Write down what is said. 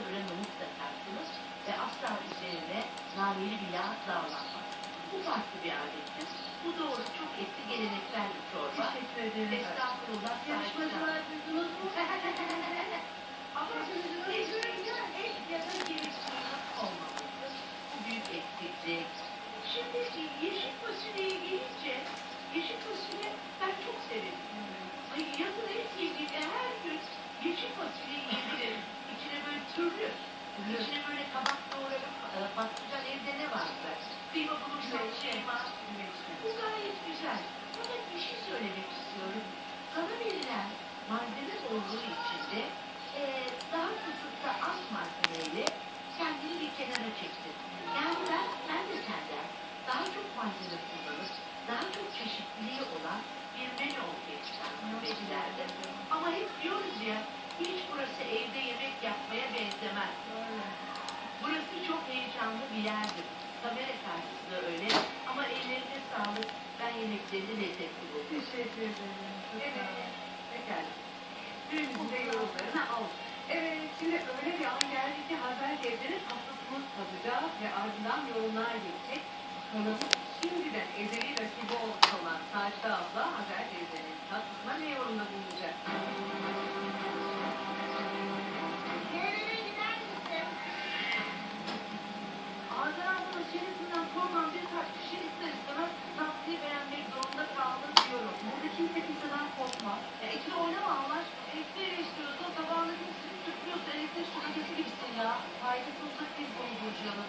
nohut da taktınız ve asla üzerine naneli bir yağ dağlanmaz. Bu farklı bir adettir. Bu doğru çok eski geleneksel bir çorba. Teşekkür ederim. Estağfurullah. Yarışmacılar duydunuz mu? içine böyle kabak doğrarım, e, patlıcan evde ne varsa. Kıyma bulursam şey var. Bu gayet güzel. Fakat bir şey söylemek istiyorum. Sana verilen malzeme olduğu için de e, daha kısıtlı az malzemeyle kendini bir kenara çektin. Yani ben, ben de senden daha çok malzeme kullanıp daha çok çeşitliliği olan bir menü ortaya çıkartmayı beklerdim. Ama hep diyoruz ya hiç burası evde yemek yapmaya benzemez. Burası çok yerdir. Kamera karşısında öyle ama ellerine sağlık. Ben yemeklerini lezzetli buldum. Teşekkür ederim. Evet. Pekala. Düğünümüzde yorumlarını al. Evet, şimdi öyle bir an geldi ki Haber Devri'nin haftasını tadacağız ve ardından yorumlar gelecek. Bakalım şimdiden ezeli rakibi olan Sacide abla korkma. E, ya ekle oynama anlar. Elektriği istiyorsun. Tabağında bir sürü tutuyorsun. Elektrik süpürgesi gibisin ya. Faydası uzak değil bu Burcu Hanım.